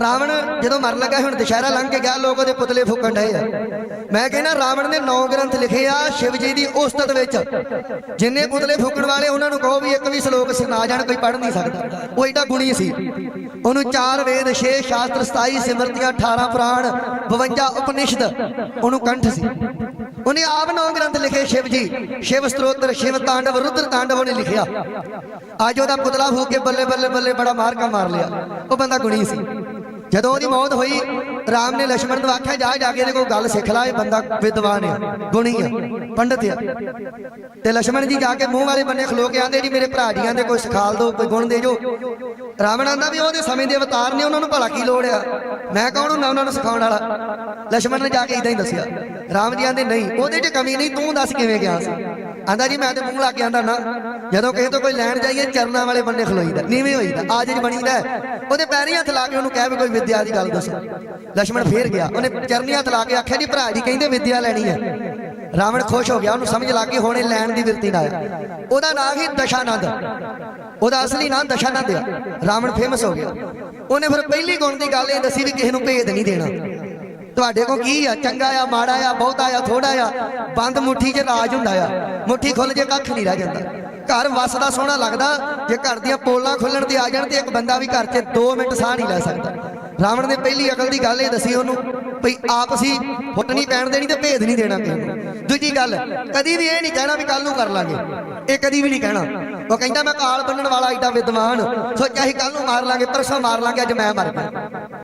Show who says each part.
Speaker 1: ਰਾਵਣ ਜਦੋਂ ਮਰਨ ਲੱਗਾ ਹੁਣ ਦੁਸ਼ਹਿਰਾ ਲੰਘ ਕੇ ਗਿਆ, ਲੋਕ ਉਹਦੇ ਪੁਤਲੇ ਫੂਕਣ ਡਏ ਆ। ਮੈਂ ਕਹਿੰਦਾ, ਰਾਵਣ ਨੇ ਨੌ ਗ੍ਰੰਥ ਲਿਖੇ ਆ ਸ਼ਿਵ ਜੀ ਦੀ ਉਸਤਤ ਵਿੱਚ। ਜਿੰਨੇ ਪੁਤਲੇ ਫੂਕਣ ਵਾਲੇ, ਉਹਨਾਂ ਨੂੰ ਕਹੋ ਵੀ ਇੱਕ ਵੀ ਸ਼ਲੋਕ ਸੁਣਾ ਜਾਣ, ਕੋਈ ਪੜ੍ਹ ਨਹੀਂ ਸਕਦਾ। ਉਹ ਏਡਾ ਗੁਣੀ ਸੀ। ਉਹਨੂੰ ਚਾਰ ਵੇਦ, ਛੇ ਸ਼ਾਸਤਰ 27 ਸਿਮਰਤੀਆਂ 18 ਪੁਰਾਣ 52 ਉਪਨਿਸ਼ਦ ਉਹਨੂੰ ਕੰਠ ਸੀ। ਉਹਨੇ ਆਪ ਨੌ ਗ੍ਰੰਥ ਲਿਖੇ ਸ਼ਿਵ ਜੀ। ਸ਼ਿਵ ਸਤੋਤਰ, ਸ਼ਿਵ ਤਾਂਡਵ, ਰੁਦਰ ਤਾਂਡਵ ਉਹਨੇ ਲਿਖਿਆ। ਅੱਜ ਉਹਦਾ ਪੁਤਲਾ ਫੂਕ ਕੇ ਬੱਲੇ ਬੱਲੇ ਬੱਲੇ ਬੜਾ ਮਾਰਕਾ ਮਾਰ ਲਿਆ। ਉਹ ਬੰਦਾ ਗੁਣੀ ਸੀ। ਜਦੋਂ ਉਹਦੀ ਮੌਤ ਹੋਈ ਰਾਮ ਨੇ ਲక్ష్మణ ਨੂੰ ਆਖਿਆ, ਜਾ ਜਾ ਕੇ ਇਹਦੇ ਕੋਲ ਗੱਲ ਸਿੱਖ ਲਾ, ਇਹ ਬੰਦਾ ਵਿਦਵਾਨ ਹੈ ਗੁਣੀ ਹੈ ਪੰਡਤ ਹੈ ਤੇ ਲక్ష్మణ ਜੀ ਜਾ ਕੇ ਮੂੰਹ ਵਾਲੇ ਬੰਨੇ ਖਲੋ ਕੇ ਆਂਦੇ, ਜੀ ਮੇਰੇ ਭਰਾ ਜੀਆਂ ਦੇ ਕੋਈ ਸਿਖਾਲ ਦੋ, ਕੋਈ ਗੁਣ ਦੇ ਜੋ। ਰਾਵਣ ਆਂਦਾ ਵੀ ਉਹਦੇ ਸਮੇਂ ਦੇ ਅਵਤਾਰ ਨੇ, ਉਹਨਾਂ ਨੂੰ ਭਲਾ ਕੀ ਲੋੜ ਆ? ਮੈਂ ਕੌਣ ਹੁੰਦਾ ਉਹਨਾਂ ਨੂੰ ਸਿਖਾਉਣ ਵਾਲਾ? ਲక్ష్మణ ਨੇ ਜਾ ਕੇ ਇਦਾਂ ਹੀ ਦੱਸਿਆ। ਰਾਮ ਜੀ ਆਂਦੇ, ਨਹੀਂ, ਉਹਦੇ 'ਚ ਕਮੀ ਨਹੀਂ, ਤੂੰ ਦੱਸ ਕਿਵੇਂ ਗਿਆ ਸੀ? ਆਂਦਾ ਜੀ, ਮੈਂ ਤੇ ਮੂੰਹ ਲਾ ਕੇ ਆਂਦਾ ਨਾ। ਜਦੋਂ ਕਿਸੇ ਤੋਂ ਕੋਈ ਲੈਣ ਜਾਈਏ, ਚਰਨਾਂ ਵਾਲੇ ਬੰਨੇ ਖਲੋਈਦਾ। ਨੀਵੇਂ ਹੋਈਦਾ। ਆ ਜੀ ਬਣੀਦਾ ਉਹਦੇ ਪੈਰੀਂ ਹੱਥ ਲਾ ਕੇ ਉਹਨੂੰ ਕਹਿ ਵੀ ਕੋਈ ਵਿਦਿਆ ਦੀ ਗੱਲ ਦੱਸ। ਲక్ష్మణ ਫੇਰ ਗਿਆ। ਉਹਨੇ ਚਰਨੀ ਹੱਥ ਲਾ ਕੇ ਆਖਿਆ, ਜੀ, ਭਰਾ ਜੀ, ਕਹਿੰਦੇ ਵਿਦਿਆ ਲੈਣੀ ਹੈ। ਰਾਵਣ ਖੁਸ਼ ਹੋ ਗਿਆ। ਉਹਨੂੰ ਸਮਝ ਲਾ ਕੇ ਹੁਣੇ ਲੈਣ ਦੀ ਵਿਰਤੀ ਨਾਲ ਉਹਦਾ ਨਾਮ ਹੀ ਦਸ਼ਾਨੰਦ। ਉਹਦਾ ਅਸਲੀ ਨਾਮ ਦਸ਼ਾਨੰਦ ਹੈ ਰਾਵਣ ਫੇਮਸ ਹੋ ਗਿਆ। ਉਹਨੇ ਫਿਰ ਪਹਿਲੀ ਗੁਣ ਦੀ ਗੱਲ ਇਹ ਦੱਸੀ ਵੀ ਕਿਸੇ ਨੂੰ ਭੇਦ ਨਹੀਂ ਦੇਣਾ। ਤੁਹਾਡੇ ਕੋ ਕੀ ਆ? ਚੰਗਾ ਆ, ਮਾੜਾ ਆ, ਬਹੁਤਾ ਆ ਥੋੜਾ ਆ? ਬੰਦ ਮੁੱਠੀ 'ਚ ਰਾਜ ਹੁੰਦਾ ਆ। ਮੁੱਠੀ ਖੁੱਲ ਜੇ ਕੱਖ ਨਹੀਂ ਰਹਿ ਜਾਂਦਾ। ਘਰ ਵਸਦਾ ਸੋਹਣਾ ਲੱਗਦਾ, ਜੇ ਘਰ ਦੀਆਂ ਪੋਲਾਂ ਖੁੱਲਣ ਤੇ ਆ ਜਾਣ ਤੇ ਇੱਕ ਬੰਦਾ ਵੀ ਘਰ 'ਚ 2 ਮਿੰਟ ਸਾਹ ਨਹੀਂ ਲੈ ਸਕਦਾ। ਰਾਵਣ ਨੇ ਪਹਿਲੀ ਅਕਲ ਦੀ ਗੱਲ ਇਹ ਦੱਸੀ ਉਹਨੂੰ ਭਈ ਆਪ ਸੀ, ਫੁੱਟ ਨਹੀਂ ਪੈਣ ਦੇਣੀ ਤੇ ਭੇਦ ਨਹੀਂ ਦੇਣਾ ਕਿਸੇ ਦੂਜੀ ਗੱਲ, ਕਦੀ ਵੀ ਇਹ ਨਹੀਂ ਕਹਿਣਾ ਵੀ ਕੱਲ ਨੂੰ ਕਰ ਲਾਂਗੇ। ਇਹ ਕਦੀ ਵੀ ਨਹੀਂ ਕਹਿਣਾ। ਉਹ ਕਹਿੰਦਾ ਮੈਂ ਕਾਲ ਬੰਨਣ ਵਾਲਾ ਏਡਾ ਵਿਦਵਾਨ। ਸੋਚਿਆ ਸੀ ਕੱਲ ਨੂੰ ਮਾਰ ਲਾਂਗੇ, ਪਰਸੋਂ ਮਾਰ ਲਾਂਗੇ, ਅੱਜ ਮੈਂ ਮਰ ਗਿਆ।